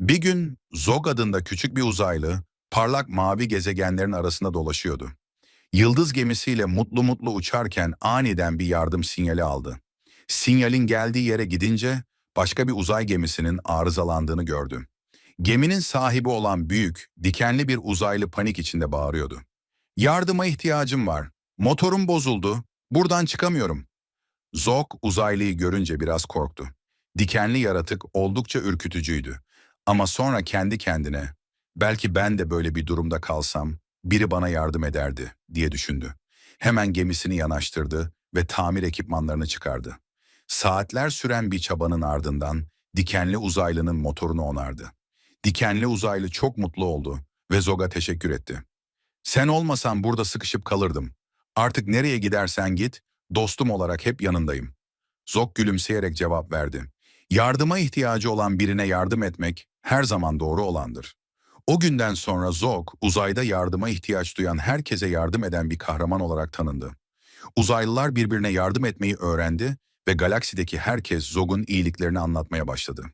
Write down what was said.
Bir gün Zog adında küçük bir uzaylı parlak mavi gezegenlerin arasında dolaşıyordu. Yıldız gemisiyle mutlu mutlu uçarken aniden bir yardım sinyali aldı. Sinyalin geldiği yere gidince başka bir uzay gemisinin arızalandığını gördü. Geminin sahibi olan büyük, dikenli bir uzaylı panik içinde bağırıyordu. Yardıma ihtiyacım var. Motorum bozuldu. Buradan çıkamıyorum. Zog uzaylıyı görünce biraz korktu. Dikenli yaratık oldukça ürkütücüydü. Ama sonra kendi kendine, belki ben de böyle bir durumda kalsam, biri bana yardım ederdi diye düşündü. Hemen gemisini yanaştırdı ve tamir ekipmanlarını çıkardı. Saatler süren bir çabanın ardından dikenli uzaylının motorunu onardı. Dikenli uzaylı çok mutlu oldu ve Zog'a teşekkür etti. Sen olmasan burada sıkışıp kalırdım. Artık nereye gidersen git, dostum olarak hep yanındayım. Zog gülümseyerek cevap verdi. Yardıma ihtiyacı olan birine yardım etmek her zaman doğru olandır. O günden sonra Zog, uzayda yardıma ihtiyaç duyan herkese yardım eden bir kahraman olarak tanındı. Uzaylılar birbirine yardım etmeyi öğrendi ve galaksideki herkes Zog'un iyiliklerini anlatmaya başladı.